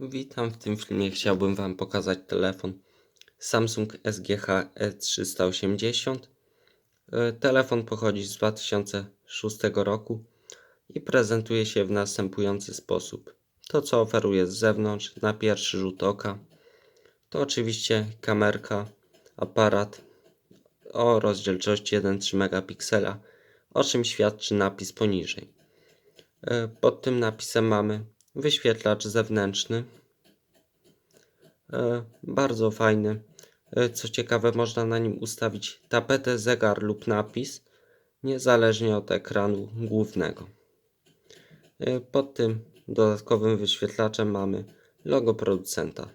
Witam, w tym filmie chciałbym Wam pokazać telefon Samsung SGH E380. E, Telefon pochodzi z 2006 roku i prezentuje się w następujący sposób. To co oferuje z zewnątrz na pierwszy rzut oka to oczywiście kamerka, aparat o rozdzielczości 1,3 megapiksela, o czym świadczy napis poniżej. E, Pod tym napisem mamy wyświetlacz zewnętrzny. E, Bardzo fajny. E, Co ciekawe, można na nim ustawić tapetę, zegar lub napis, niezależnie od ekranu głównego. E, Pod tym dodatkowym wyświetlaczem mamy logo producenta.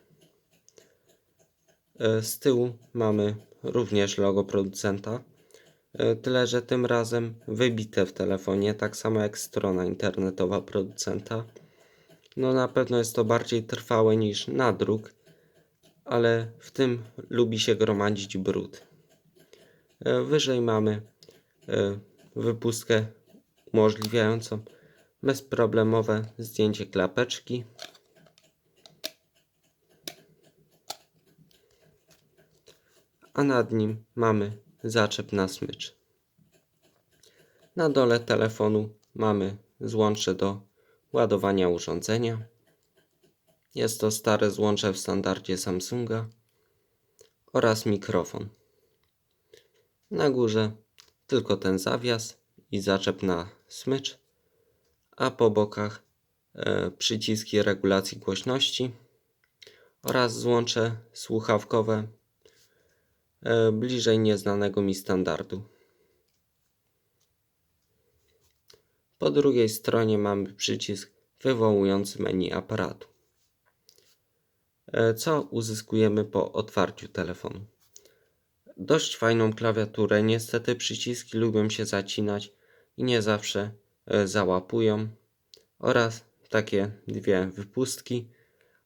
Z tyłu mamy również logo producenta. Tyle, że tym razem wybite w telefonie, tak samo jak strona internetowa producenta. No na pewno jest to bardziej trwałe niż nadruk, ale w tym lubi się gromadzić brud. E, Wyżej mamy e, wypustkę umożliwiającą bezproblemowe zdjęcie klapeczki. A nad nim mamy zaczep na smycz. Na dole telefonu mamy złącze do ładowania urządzenia. Jest to stare złącze w standardzie Samsunga oraz mikrofon. Na górze tylko ten zawias i zaczep na smycz, a po bokach e, przyciski regulacji głośności oraz złącze słuchawkowe e, bliżej nieznanego mi standardu. Po drugiej stronie mamy przycisk wywołujący menu aparatu. E, Co uzyskujemy po otwarciu telefonu? Dość fajną klawiaturę. Niestety przyciski lubią się zacinać i nie zawsze e, załapują. Oraz takie dwie wypustki.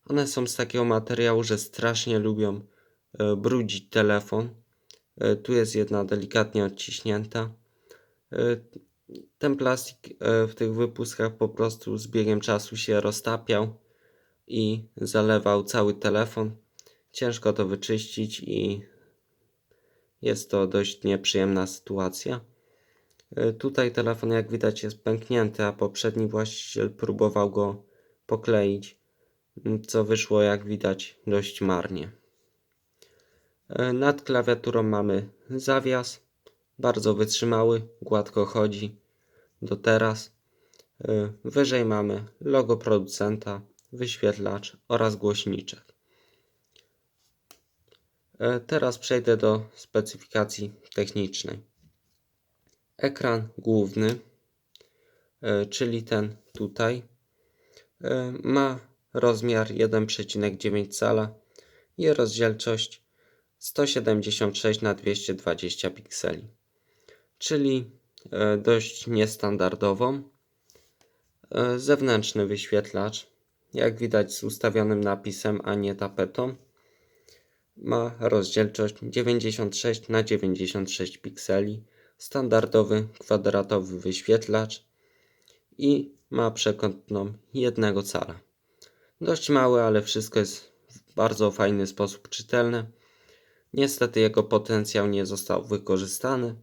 One są z takiego materiału, że strasznie lubią e, brudzić telefon. Tu jest jedna delikatnie odciśnięta. Ten plastik e, w tych wypustkach po prostu z biegiem czasu się roztapiał i zalewał cały telefon. Ciężko to wyczyścić i jest to dość nieprzyjemna sytuacja. E, Tutaj telefon, jak widać, jest pęknięty, a poprzedni właściciel próbował go pokleić, co wyszło, jak widać, dość marnie. E, Nad klawiaturą mamy zawias, bardzo wytrzymały, gładko chodzi do teraz. E, Wyżej mamy logo producenta, wyświetlacz oraz głośniczek. E, Teraz przejdę do specyfikacji technicznej. Ekran główny, e, czyli ten tutaj, ma rozmiar 1,9 cala i rozdzielczość 176 na 220 pikseli, czyli e, dość niestandardową. E, Zewnętrzny wyświetlacz, jak widać z ustawionym napisem, a nie tapetą, ma rozdzielczość 96 na 96 pikseli, standardowy kwadratowy wyświetlacz i ma przekątną 1 cala. Dość mały, ale wszystko jest w bardzo fajny sposób czytelne. Niestety jego potencjał nie został wykorzystany.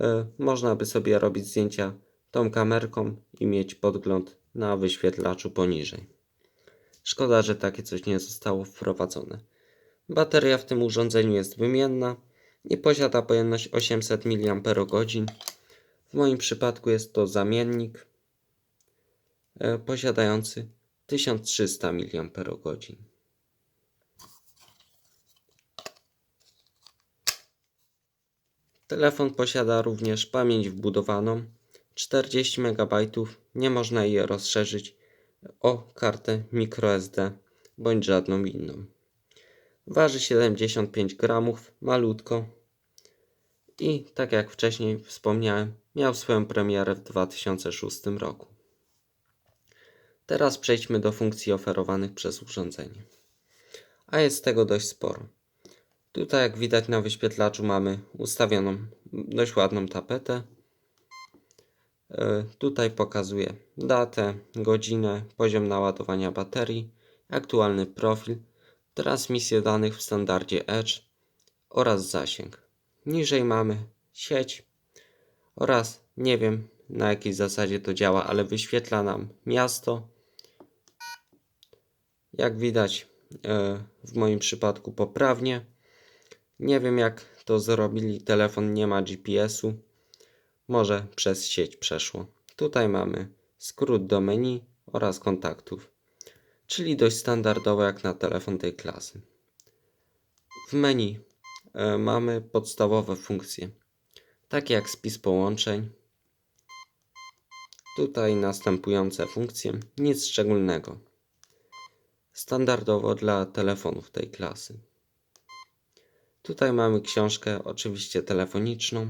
E, Można by sobie robić zdjęcia tą kamerką i mieć podgląd na wyświetlaczu poniżej. Szkoda, że takie coś nie zostało wprowadzone. Bateria w tym urządzeniu jest wymienna i posiada pojemność 800 mAh. W moim przypadku jest to zamiennik e, posiadający 1300 mAh. Telefon posiada również pamięć wbudowaną 40 MB. Nie można jej rozszerzyć o kartę microSD bądź żadną inną. Waży 75 gramów, malutko. I tak jak wcześniej wspomniałem, miał swoją premierę w 2006 roku. Teraz przejdźmy do funkcji oferowanych przez urządzenie. A jest tego dość sporo. Tutaj jak widać na wyświetlaczu mamy ustawioną dość ładną tapetę. E, Tutaj pokazuje datę, godzinę, poziom naładowania baterii aktualny profil, transmisję danych w standardzie Edge oraz zasięg. Niżej mamy sieć oraz nie wiem na jakiej zasadzie to działa, ale wyświetla nam miasto. Jak widać e, w moim przypadku poprawnie. Nie wiem jak to zrobili, telefon nie ma GPS-u. Może przez sieć przeszło. Tutaj mamy skrót do menu oraz kontaktów, czyli dość standardowo jak na telefon tej klasy. W menu e, mamy podstawowe funkcje, takie jak spis połączeń. Tutaj następujące funkcje, nic szczególnego. Standardowo dla telefonów tej klasy. Tutaj mamy książkę, oczywiście telefoniczną.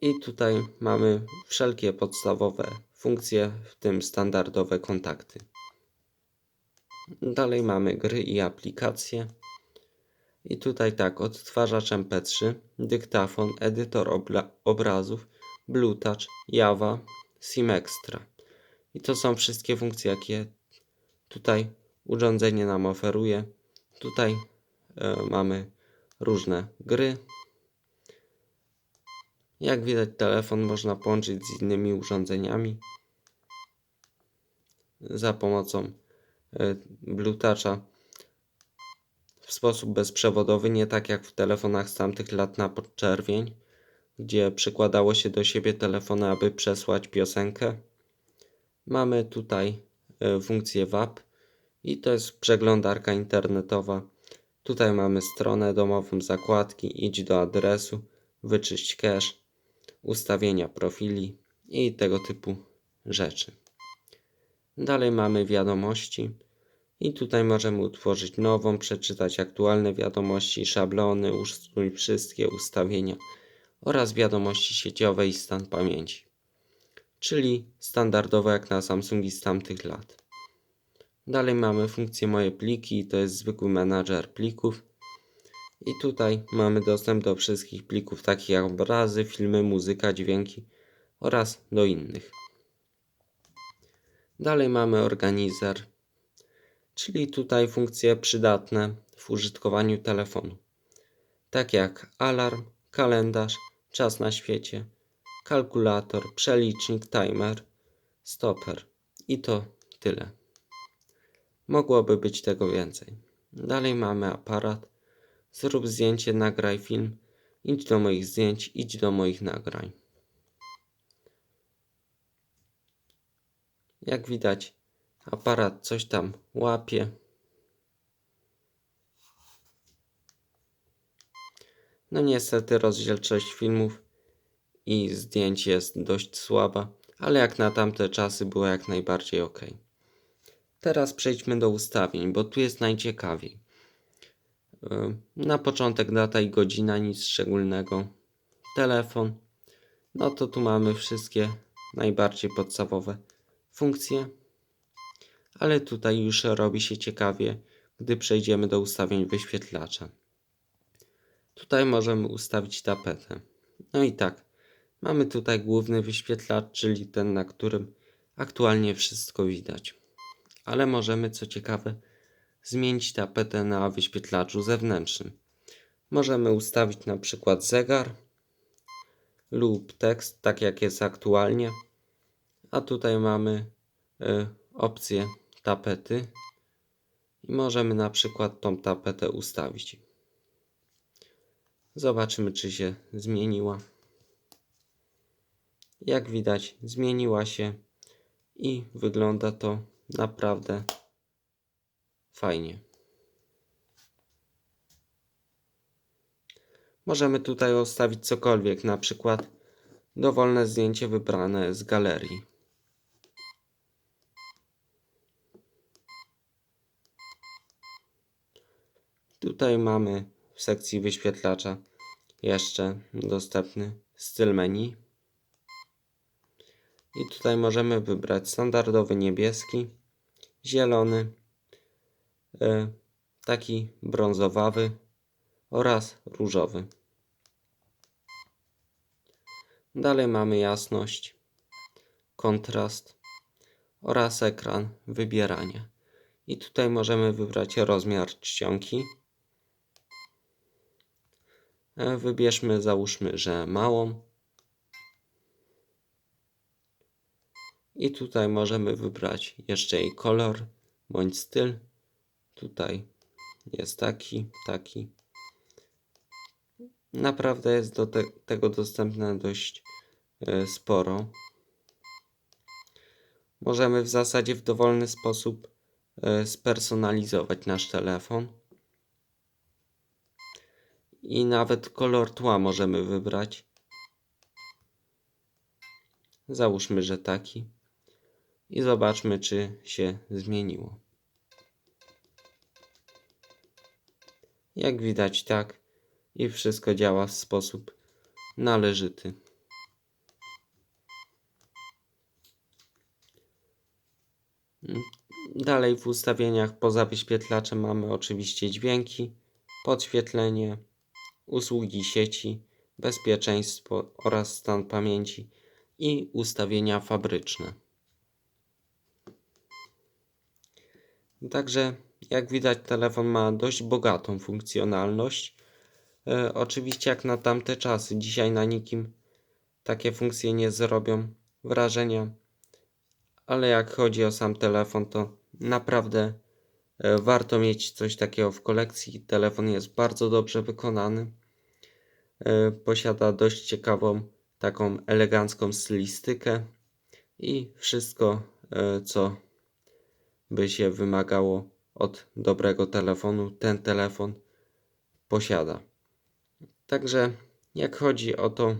I tutaj mamy wszelkie podstawowe funkcje, w tym standardowe kontakty. Dalej mamy gry i aplikacje. I tutaj tak, odtwarzacz MP3, dyktafon, edytor obrazów, Bluetooth, Java, SIM Extra. I to są wszystkie funkcje, jakie tutaj urządzenie nam oferuje. Tutaj mamy różne gry. Jak widać, telefon można połączyć z innymi urządzeniami za pomocą e, Bluetooth'a w sposób bezprzewodowy, nie tak jak w telefonach z tamtych lat na podczerwień, gdzie przykładało się do siebie telefony, aby przesłać piosenkę. Mamy tutaj e, funkcję WAP i to jest przeglądarka internetowa. Tutaj mamy stronę domową, zakładki, idź do adresu, wyczyść cache, ustawienia profili i tego typu rzeczy. Dalej mamy wiadomości i tutaj możemy utworzyć nową, przeczytać aktualne wiadomości, szablony, ustrój wszystkie ustawienia oraz wiadomości sieciowe i stan pamięci. Czyli standardowo jak na Samsungi z tamtych lat. Dalej mamy funkcję moje pliki, to jest zwykły menadżer plików. I tutaj mamy dostęp do wszystkich plików takich jak obrazy, filmy, muzyka, dźwięki oraz do innych. Dalej mamy organizer, czyli tutaj funkcje przydatne w użytkowaniu telefonu, tak jak alarm, kalendarz, czas na świecie, kalkulator, przelicznik, timer, stoper i to tyle. Mogłoby być tego więcej. Dalej mamy aparat, zrób zdjęcie, nagraj film, idź do moich zdjęć, idź do moich nagrań. Jak widać, aparat coś tam łapie. No niestety rozdzielczość filmów i zdjęć jest dość słaba, ale jak na tamte czasy było jak najbardziej ok. Teraz przejdźmy do ustawień, bo tu jest najciekawiej. Na początek data i godzina, nic szczególnego. Telefon. No to tu mamy wszystkie najbardziej podstawowe funkcje. Ale tutaj już robi się ciekawie, gdy przejdziemy do ustawień wyświetlacza. Tutaj możemy ustawić tapetę. No i tak, mamy tutaj główny wyświetlacz, czyli ten, na którym aktualnie wszystko widać. Ale możemy, co ciekawe, zmienić tapetę na wyświetlaczu zewnętrznym. Możemy ustawić na przykład zegar lub tekst, tak jak jest aktualnie. A tutaj mamy y, opcję tapety i możemy na przykład tą tapetę ustawić. Zobaczymy, czy się zmieniła. Jak widać, zmieniła się i wygląda to naprawdę fajnie. Możemy tutaj ustawić cokolwiek, na przykład dowolne zdjęcie wybrane z galerii. Tutaj mamy w sekcji wyświetlacza jeszcze dostępny styl menu. I tutaj możemy wybrać standardowy niebieski, zielony, e, taki brązowawy oraz różowy. Dalej mamy jasność, kontrast oraz ekran wybierania. I tutaj możemy wybrać rozmiar czcionki. E, Wybierzmy, załóżmy, że małą. I tutaj możemy wybrać jeszcze jej kolor bądź styl. Tutaj jest taki, taki. Naprawdę jest do te, tego dostępne dość e, sporo. Możemy w zasadzie w dowolny sposób e, spersonalizować nasz telefon. I nawet kolor tła możemy wybrać. Załóżmy, że taki. I zobaczmy, czy się zmieniło. Jak widać, tak. I wszystko działa w sposób należyty. Dalej w ustawieniach poza wyświetlaczem mamy oczywiście dźwięki, podświetlenie, usługi sieci, bezpieczeństwo oraz stan pamięci i ustawienia fabryczne. Także jak widać telefon ma dość bogatą funkcjonalność. E, oczywiście jak na tamte czasy, dzisiaj na nikim takie funkcje nie zrobią wrażenia, ale jak chodzi o sam telefon, to naprawdę e, warto mieć coś takiego w kolekcji. Telefon jest bardzo dobrze wykonany. E, Posiada dość ciekawą, taką elegancką stylistykę i wszystko, e, co by się wymagało od dobrego telefonu, ten telefon posiada. Także jak chodzi o to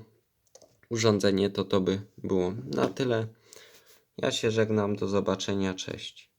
urządzenie, to to by było na tyle. Ja się żegnam, do zobaczenia, cześć.